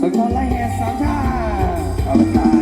สกอตไลน์แห่งสามชาติ